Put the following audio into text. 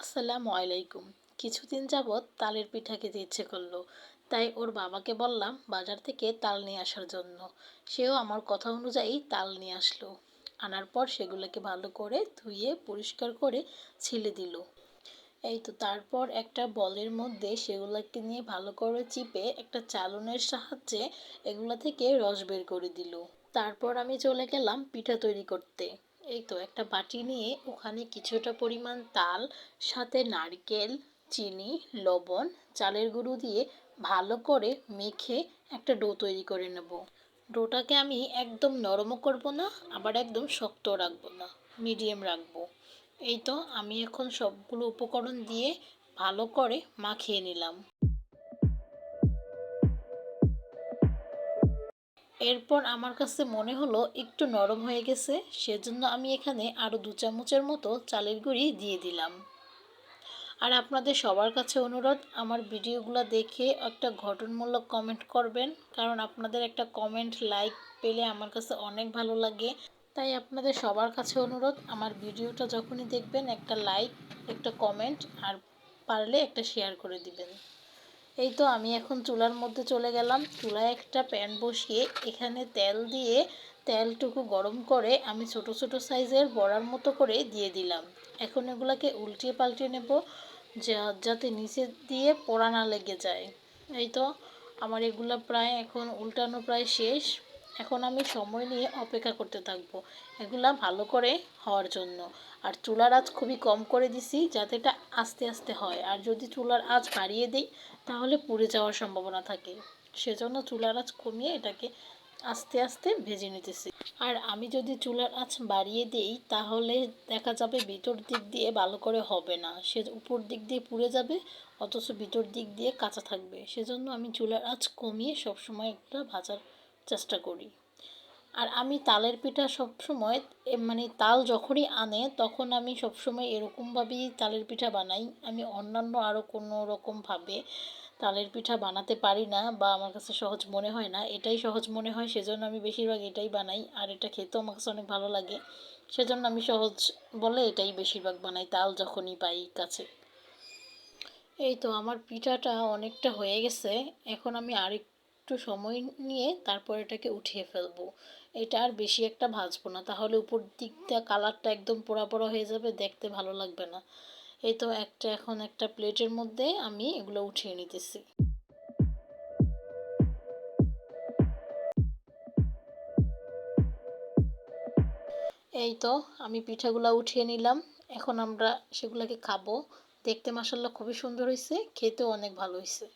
আসসালামু আলাইকুম। কিছুদিন যাবৎ তালের পিঠা খেতে ইচ্ছে করল। তাই ওর বাবাকে বললাম বাজার থেকে তাল নিয়ে আসার জন্য। সেও আমার কথা অনুযায়ী তাল নিয়ে আসলো। আনার পর সেগুলোকে ভালো করে ধুয়ে পরিষ্কার করে ছিলে দিল। এই তো তারপর একটা বলের মধ্যে সেগুলোকে নিয়ে ভালো করে চিপে একটা চালনের সাহায্যে এগুলো থেকে রস বের করে দিল। তারপর আমি চলে গেলাম পিঠা তৈরি করতে। এই তো একটা বাটি নিয়ে ওখানে কিছুটা পরিমাণ তাল, সাথে নারকেল, চিনি, লবণ, চালের গুঁড়ো দিয়ে ভালো করে মেখে একটা ডো তৈরি করে নেব। ডোটাকে আমি একদম নরমও করব না, আবার একদম শক্ত রাখব না, মিডিয়াম রাখব। এই তো আমি এখন সবগুলো উপকরণ দিয়ে ভালো করে মাখিয়ে নিলাম। এরপর আমার কাছে মনে হলো একটু নরম হয়ে গেছে, সেজন্য আমি এখানে আরও দু চামচের মতো চালের গুঁড়ি দিয়ে দিলাম। আর আপনাদের সবার কাছে অনুরোধ, আমার ভিডিওগুলো দেখে একটা ঘটনমূলক কমেন্ট করবেন, কারণ আপনাদের একটা কমেন্ট লাইক পেলে আমার কাছে অনেক ভালো লাগে। তাই আপনাদের সবার কাছে অনুরোধ, আমার ভিডিওটা যখনই দেখবেন একটা লাইক একটা কমেন্ট আর পারলে একটা শেয়ার করে দিবেন। এই তো আমি এখন চুলার মধ্যে চলে গেলাম। চুলায় একটা প্যান বসিয়ে এখানে তেল দিয়ে তেলটুকু গরম করে আমি ছোট ছোট সাইজের বড়ার মতো করে দিয়ে দিলাম। এখন এগুলাকে উল্টিয়ে পাল্টিয়ে নেব, যা, যাতে নিচে দিয়ে পোড়া না লেগে যায়। এই তো, আমার এগুলো প্রায় এখন উল্টানো প্রায় শেষ। এখন আমি সময় নিয়ে অপেক্ষা করতে থাকব। এগুলা ভালো করে হওয়ার জন্য। আর চুলার আঁচ খুবই কম করে দিছি যাতে এটা আস্তে আস্তে হয়। আর যদি চুলার আঁচ বাড়িয়ে দিই, তাহলে পুড়ে যাওয়ার সম্ভাবনা থাকে। সেজন্য চুলার আঁচ কমিয়ে এটাকে আস্তে আস্তে ভেজে নিতেছি। আর আমি যদি চুলার আঁচ বাড়িয়ে দিই, তাহলে দেখা যাবে ভিতর দিক দিয়ে ভালো করে হবে না। সে উপর দিক দিয়ে পুড়ে যাবে, অথচ ভিতর দিক দিয়ে কাঁচা থাকবে। সেজন্য আমি চুলার আঁচ কমিয়ে সবসময় একটা ভাজার চেষ্টা করি। আর আমি তালের পিঠা সবসময় মানে তাল যখনই আনে তখন আমি সবসময় এরকমভাবেই তালের পিঠা বানাই। আমি অন্যান্য আরও কোনো রকমভাবে তালের পিঠা বানাতে পারি না বা আমার কাছে সহজ মনে হয় না। এটাই সহজ মনে হয়, সেজন্য আমি বেশিরভাগ এটাই বানাই। আর এটা খেতেও আমার কাছে অনেক ভালো লাগে। সেজন্য আমি সহজ বলে এটাই বেশিরভাগ বানাই, তাল যখনই পাই কাছে। এই তো আমার পিঠাটা অনেকটা হয়ে গেছে। এখন আমি আরেকটু সময় নিয়ে তারপর এটাকে উঠিয়ে ফেলব। এটা আর বেশি একটা ভাজবো না। তাহলে উপর দিকটা কালারটা একদম পোড়া হয়ে যাবে, দেখতে ভালো লাগবে না। এই তো একটা এখন একটা প্লেটের মধ্যে আমি এগুলো উঠিয়ে নিতেছি। এই তো আমি পিঠাগুলো উঠিয়ে নিলাম। এখন আমরা সেগুলোকে খাব। দেখতে মাসাল্লাহ খুবই সুন্দর হয়েছে খেতেও অনেক ভালো হয়েছে